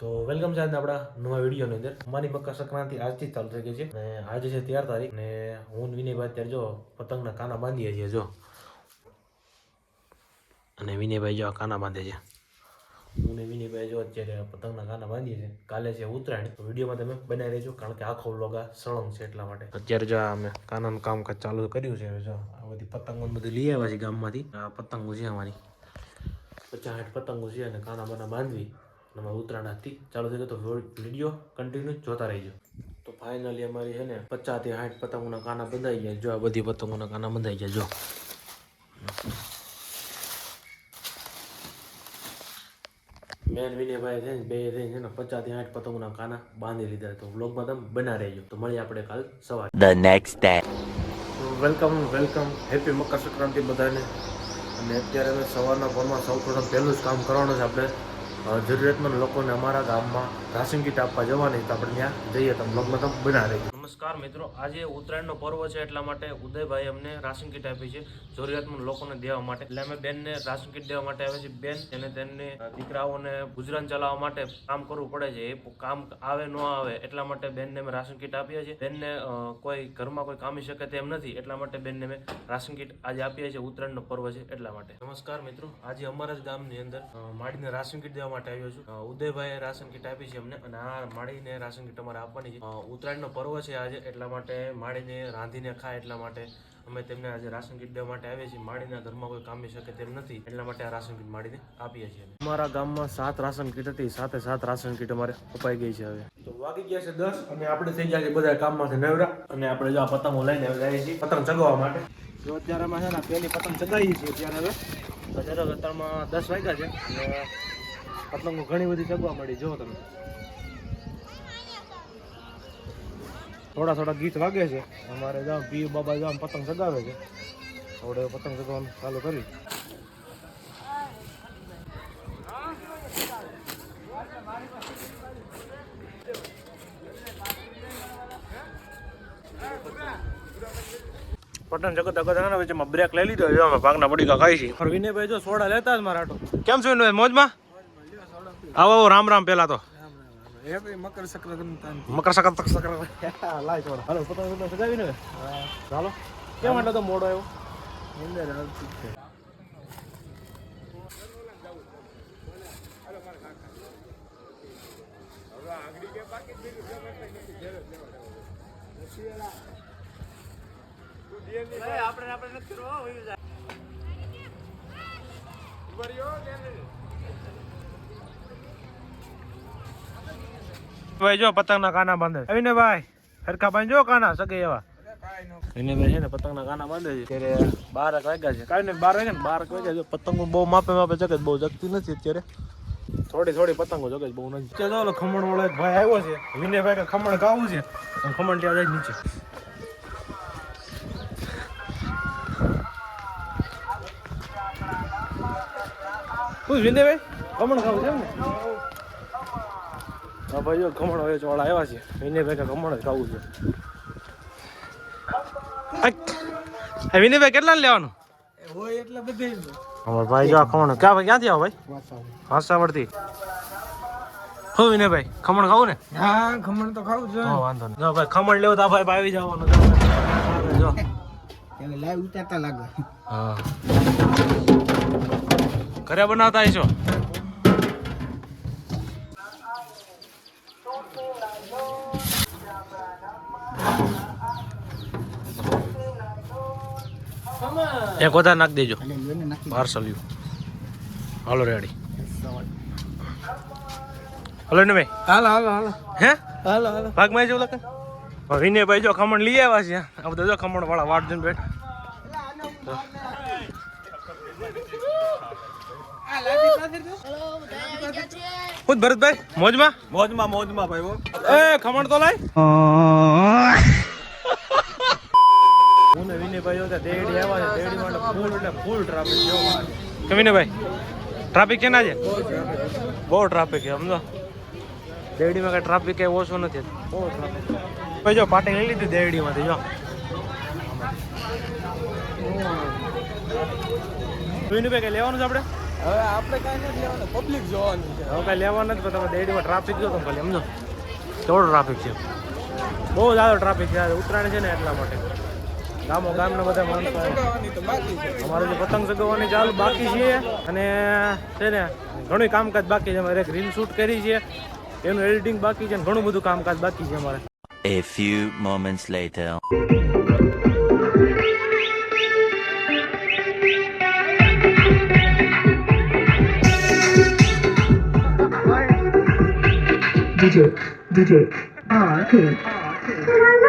તો વેલકમ છે આપણા નવા વિડીયોની અંદર. અમારી મકર સંક્રાંતિ આજથી ચાલુ થઈ ગઈ છે અને આજે છે તેર તારીખ ને હું વિનયભાઈ અત્યારે જો પતંગના કાના બાંધીએ છીએ, જો. અને વિનયભાઈ જો આ કાના બાંધે છે. હું ને વિનયભાઈ જો અત્યારે પતંગના કાના બાંધીએ છીએ. કાલે છે ઉત્તરાયણ, તો વિડીયોમાં તમે બનાવી રહેજો, કારણ કે આખો વ્લોગ આ સળંગ છે એટલા માટે. અત્યારે જો અમે કાનાનું કામકાજ ચાલુ કર્યું છે જો આ બધી પતંગો બધું લઈ આવ્યા છે ગામમાંથી. આ પતંગો છે અમારી. પચાસ પતંગો છે અને કાના બાના બાંધવી. અમારે ઉત્તરાયણ હતી ચાલુ થઈ ગયો તો વીડિયો કન્ટિન્યુ જોતા રહીજો. તો ફાઇનલી અમારી છે ને પચાસથી સાઠ પતંગોના કાના બંધાઈ ગયા. જો આ બધી પતંગોના કાના બંધાઈ ગયા જો. મેન વિનયભાઈ છે ને બે થઈને છે ને પચાસથી આઠ પતંગોના કાના બાંધી લીધા તો વ્લોગમાં તમે બના રહેજો. તો મળીએ આપણે કાલ સવારે. The next day welcome welcome happy Makar Sankranti બધાને. અને અત્યારે અમે સવારના ફોનમાં સૌ પ્રથમ પહેલું જ કામ કરવાનું છે આપણે. જરૂરિયાતમંદ લોકોને અમારા ગામમાં રાશન કીટ આપવા જવાની તો આપણે ત્યાં જઈએ તો બ્લોગમાં તમે બના રહી નમસ્કાર મિત્રો, આજે ઉત્તરાયણનો પર્વ છે એટલા માટે ઉદયભાઈ અમને રાશન કીટ આપી છે. જરૂરિયાતમંદ લોકોને દેવા માટે. એટલે અમે બેનને રાશન કીટ દેવા માટે આવે છે. બેન અને તેમને દીકરાઓને ગુજરાન ચલાવવા માટે કામ કરવું પડે છે. એ કામ આવે ન આવે એટલા માટે બેનને અમે રાશન કીટ આપીએ છીએ. બેનને કોઈ ઘરમાં કોઈ કામી શકે તેમ નથી એટલા માટે બેનને મેં રાશન કીટ આજે આપીએ છીએ. ઉત્તરાયણનો પર્વ છે એટલા માટે. નમસ્કાર મિત્રો, આજે અમારા જ ગામની અંદર માડીને રાશન કીટ દેવા માટે આવ્યો છું. ઉદયભાઈએ રાશન કીટ આપી છે અમને અને આ માડીને રાશન કીટ અમારે આપવાની છે. ઉત્તરાયણનો પર્વ છે આજે એટલા માટે માળીને રાંધીને ખાય એટલા માટે. અમે તેમને આજે રાશન કીટ દેવા માટે આવીએ છીએ. માળીના ઘરમાં કોઈ કામી શકે તેમ નથી. એટલા માટે આ રાશન કીટ માળીને આપીએ છીએ અમારા ગામમાં સાત રાશન કીટ હતી. સાથે સાત રાશન કીટ અમારે અપાઈ ગઈ છે હવે. તો વાગી ગયા છે દસ અને આપણે થઈ ગયા છે બધા કામમાંથી નવરા. અને આપણે જો આ પતંગો લઈને જઈએ છીએ પતંગ ચગાવવા માટે. જો અત્યારે અમે છે ને પહેલી પતંગ ચગાવીએ છીએ ત્યારે હવે. અત્યારે અત્યારમાં દસ વાગ્યા છે. અને પતંગો ઘણી બધી ચગવા મળી. જો તમે. થોડા થોડા ગીત વાગે છે. અમારે જામ પીર બાબા જામ પતંગ ચગાવે છે. થોડે પતંગ ચગાવવાનું ચાલુ કરી. પતંગ ચગતા ચગતા વચ્ચેમાં બ્રેક લઈ લીધો. છે અમે ભાગના પડીકા ખાઈ છીએ. વિનયભાઈ જો સોડા લેતા જ મારા કેમ છો મોજમાં? આવો આવો રામ રામ પેલા તો. મકર સંક્રાંતિ મકર સંક્રાંતિ લાય ચોર હાલો પતંગ પતંગ સગાવી ને ચાલો કેમ એટલે તો મોડો આવ્યો અંદર આવતી છે ભાઈ જો પતંગના કાના બાંધે અવિને ભાઈ હરખા ભાઈ જો કાના સગે એવા. એને ભાઈ છે ને પતંગના કાના બાંધે છે. ત્યારે બાર એક વાગ્યા છે. કાંઈ નહીં બાર વાગ્યા ને બાર વાગ્યા છે. પતંગો બહુ માપે માપે જગે બહુ જગતી નથી અત્યારે. થોડી થોડી પતંગો જગે બહુ નથી. ચાલો ઓલો ખમણ વાળો એક ભાઈ આવ્યો છે. વિનયભાઈ કે ખમણ ખાવું છે. ખમણ ત્યાં જાય નીચે. વિનયભાઈ ખમણ ખાવું છે એમ ને હા ભાઈ જો ખમણ હવે ચોળા આવ્યા છે. વિનયભાઈ ભાઈ ખમણ જ ખાવું છે. આ વિનયભાઈ કેટલા લેવાનું? હોય એટલે બધી અમાર ભાઈ જો ખમણ ક્યાં ભાઈ ક્યાંથી આવો ભાઈ? હાસાવડથી હો વિનયભાઈ ખમણ ખાવું ને? હા ખમણ તો ખાવું છે વાંધો નહીં. જો ભાઈ ખમણ લેવું તો આ ભાઈ આવી જવાનું. જો લાઈવ ઉતારતા લાગે. હા. ઘરે બનાવતા આવીશો એક વધારે નાખી દેજો પાર્સલ યુ હાલો રેડી હલો ને ભાઈ હાલો હાલો હાલો હે હાલો હાલો ભાગમાં જેવું લખે વિનયભાઈ જો ખમણ લઈ આવ્યા છે આ બધા જો ખમણ વાળા વાટ જોઈને બેઠ હું ભરતભાઈ મોજમાં? મોજમાં મોજમાં ભાઈ એ ખમણ તો લાય. હું વિનયભાઈ હતા દેડી આવ્યા છે દેડી માટે ફૂલ એટલે ફૂલ ટ્રાફિક જો કે વિનયભાઈ ટ્રાફિક કેના છે? બહુ ટ્રાફિક છે. સમજો. દેવડીમાં કઈ ટ્રાફિક કઈ ઓછો નથી. બહુ ટ્રાફિક ભાઈ જો પાટી લઈ લીધી દેરડીમાંથી જો. વિનુભાઈ કઈ લેવાનું છે આપણે? હવે આપણે કાંઈ નથી લેવાનું પબ્લિક જોવાની છે. હવે કાંઈ લેવા નથી પણ તમે દેડીમાં ટ્રાફિક જો તમે ભલે સમજો. થોડો ટ્રાફિક છે? બહુ જ્યાદો ટ્રાફિક છે ઉત્તરાયણ છે ને એટલા માટે. ગામો ગામના બધા માણસો અમારે જે પતંગ સગવવાની ચાલુ બાકી છે અને છે ને ઘણું કામકાજ બાકી છે. અમારે એક રીલ શૂટ કરી છે એનું એડિટિંગ બાકી છે અને ઘણું બધું કામકાજ બાકી છે અમારે. A few moments later. DJ, DJ, R, P.